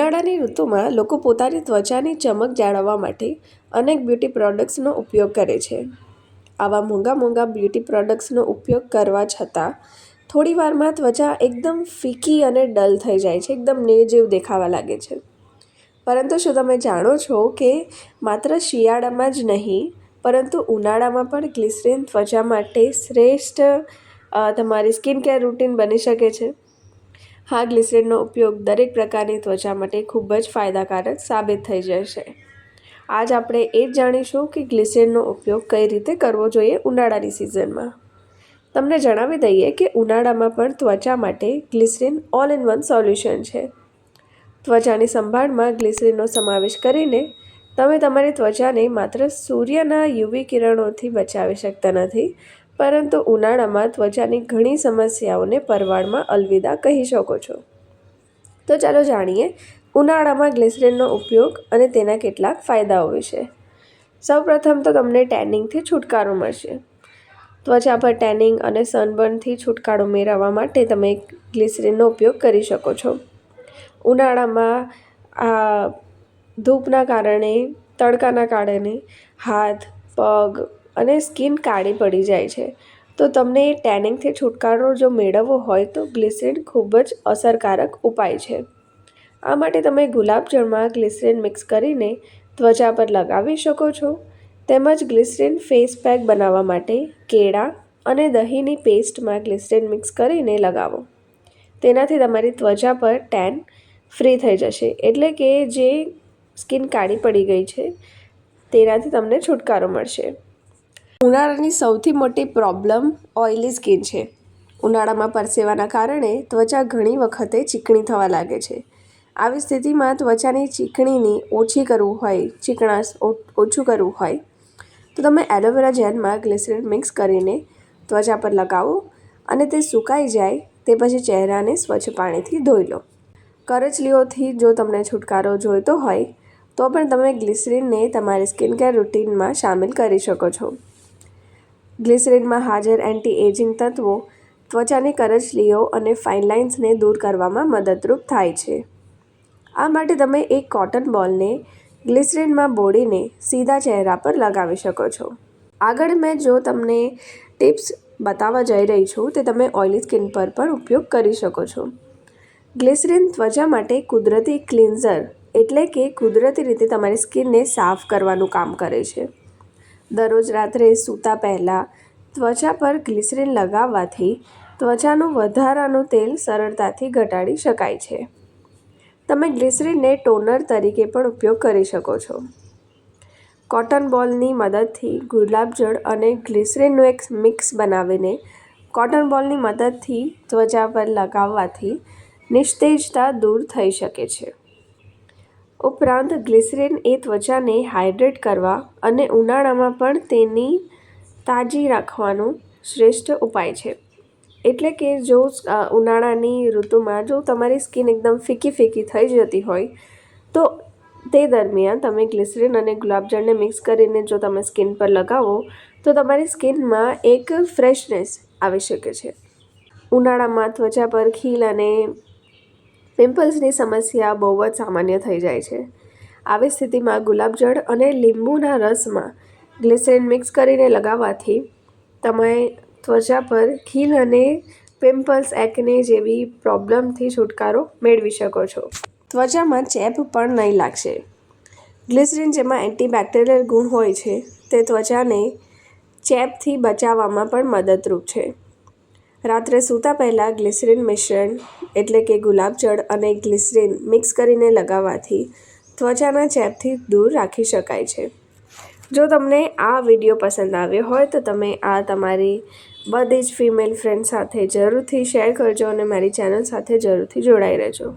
ઉનાળાની ઋતુમાં લોકો પોતાની ત્વચાની ચમક જાળવવા માટે અનેક બ્યુટી પ્રોડક્ટ્સનો ઉપયોગ કરે છે. આવા મોંઘા મોંઘા બ્યુટી પ્રોડક્ટ્સનો ઉપયોગ કરવા છતાં, થોડી વારમાં ત્વચા એકદમ ફીકી અને ડલ થઈ જાય છે, એકદમ નિર્જીવ દેખાવા લાગે છે. પરંતુ શું તમે જાણો છો કે માત્ર શિયાળામાં જ નહીં, પરંતુ ઉનાળામાં પણ ગ્લિસરીન ત્વચા માટે શ્રેષ્ઠ તમારી સ્કિન કેર રૂટીન બની શકે છે? હા, ગ્લિસરીનનો ઉપયોગ દરેક પ્રકારની ત્વચા માટે ખૂબ જ ફાયદાકારક સાબિત થઈ જશે આજ આપણે એ જ જાણીશું કે ગ્લિસરીનનો ઉપયોગ કઈ રીતે કરવો જોઈએ ઉનાળાની સિઝનમાં. તમને જણાવી દઈએ કે ઉનાળામાં પણ ત્વચા માટે glycerine all in one solution છે. ત્વચાની સંભાળમાં ગ્લિસરીનનો સમાવેશ કરીને તમે તમારી ત્વચાને માત્ર સૂર્યના યુવી કિરણોથી બચાવી શકતા નથી પરંતુ ઉનાળામાં ત્વચાની ઘણી સમસ્યાઓને પરવાળમાં અલવિદા કહી શકો છો. તો ચાલો જાણીએ, ઉનાળામાં ગ્લિસરીનનો ઉપયોગ અને તેના કેટલાક ફાયદાઓ વિશે. સૌપ્રથમ તો તમને ટેનિંગથી છુટકારો મળશે. ત્વચા પર ટેનિંગ અને સનબર્નથી છુટકારો મેળવવા માટે તમે ગ્લિસરીનનો ઉપયોગ કરી શકો છો. ઉનાળામાં આ ધૂપના કારણે, તડકાના કારણે હાથ, પગ અને સ્કિન કાળી પડી જાય છે. તો તમને એ ટેનિંગથી છુટકારો જો મેળવવો હોય તો ગ્લિસરીન ખૂબ જ અસરકારક ઉપાય છે. આ માટે તમે ગુલાબજળમાં ગ્લિસરીન મિક્સ કરીને ત્વચા પર લગાવી શકો છો. તેમજ ગ્લિસરીન ફેસ પેક બનાવવા માટે કેળા અને દહીંની પેસ્ટમાં ગ્લિસરીન મિક્સ કરીને લગાવો. તેનાથી તમારી ત્વચા પર ટેન ફ્રી થઈ જશે. એટલે કે જે સ્કિન કાળી પડી ગઈ છે, તેનાથી તમને છુટકારો મળશે. ઉનાળાની સૌથી મોટી પ્રોબ્લેમ ઓઇલી સ્કિન છે. ઉનાળામાં પરસેવાના કારણે ત્વચા ઘણી વખતે ચીકણી થવા લાગે છે. આવી સ્થિતિમાં ત્વચાની ચીકણીની ઓછી કરવું હોય, ચીકણાશ ઓછું કરવું હોય, તો તમે એલોવેરા જેલમાં ગ્લિસરીન મિક્સ કરીને ત્વચા પર લગાવો અને તે સુકાઈ જાય તે પછી ચહેરાને સ્વચ્છ પાણીથી ધોઈ લો. કરચલીઓથી જો તમને છુટકારો જોઈતો હોય, તો પણ તમે ગ્લિસરીનને તમારી સ્કિન કેર રૂટીનમાં સામેલ કરી શકો છો. ગ્લિસરીનમાં હાજર એન્ટી એજિંગ તત્વો ત્વચાની કરચલીઓ અને ફાઇન લાઇન્સને દૂર કરવામાં મદદરૂપ થાય છે. આ માટે તમે એક કોટન બોલને ગ્લિસરીનમાં બોળીને સીધા ચહેરા પર લગાવી શકો છો. આગળ મેં જો તમને ટિપ્સ બતાવવા જઈ રહી છું, તે તમે ઓઇલી સ્કિન પર પણ ઉપયોગ કરી શકો છો. ગ્લિસરીન ત્વચા માટે કુદરતી ક્લિન્ઝર એટલે કે કુદરતી રીતે તમારી સ્કિનને સાફ કરવાનું કામ કરે છે. દરરોજ રાત્રે સૂતા પહેલાં ત્વચા પર ગ્લિસરીન લગાવવાથી ત્વચાનું વધારાનું તેલ સરળતાથી ઘટાડી શકાય છે. તમે ગ્લિસરીનને ટોનર તરીકે પણ ઉપયોગ કરી શકો છો. કોટન બોલની મદદથી ગુલાબજળ અને ગ્લિસરીનનું એક મિક્સ બનાવીને કોટન બોલની મદદથી ત્વચા પર લગાવવાથી નિસ્તેજતા દૂર થઈ શકે છે. ઉપરાંત ગ્લિસરીન એ ત્વચાને હાઇડ્રેટ કરવા અને ઉનાળામાં પણ તેની તાજી રાખવાનો શ્રેષ્ઠ ઉપાય છે. એટલે કે જો ઉનાળાની ઋતુમાં જો તમારી સ્કિન એકદમ ફીકી ફીકી થઈ જતી હોય, તો તે દરમિયાન તમે ગ્લિસરીન અને ગુલાબજળને મિક્સ કરીને જો તમે સ્કિન પર લગાવો, તો તમારી સ્કિનમાં એક ફ્રેશનેસ આવી શકે છે. ઉનાળામાં ત્વચા પર ખીલ અને પિમ્પલ્સની સમસ્યા બહુ જ સામાન્ય થઈ જાય છે. આવી સ્થિતિમાં ગુલાબજળ અને લીંબુના રસમાં ગ્લિસરીન મિક્સ કરીને લગાવવાથી તમે ત્વચા પર ખીલ અને પિમ્પલ્સ એકને જેવી પ્રોબ્લેમથી છુટકારો મેળવી શકો છો. ત્વચામાં ચેપ પણ નહીં લાગશે. ગ્લિસરીન જેમાં એન્ટીબેક્ટેરિયલ ગુણ હોય છે, તે ત્વચાને ચેપથી બચાવવામાં પણ મદદરૂપ છે. રાત્રે સૂતા પહેલાં ગ્લિસરીન મિશ્રણ, એટલે કે ગુલાબજળ અને ગ્લિસરીન મિક્સ કરીને લગાવવાથી ત્વચાના ચેપથી દૂર રાખી શકાય છે. જો તમને આ વીડિયો પસંદ આવ્યો હોય તો તમે આ તમારી બધી જ ફિમેલ ફ્રેન્ડ સાથે જરૂરથી શેર કરજો અને મારી ચેનલ સાથે જરૂરથી જોડાઈ રહેજો.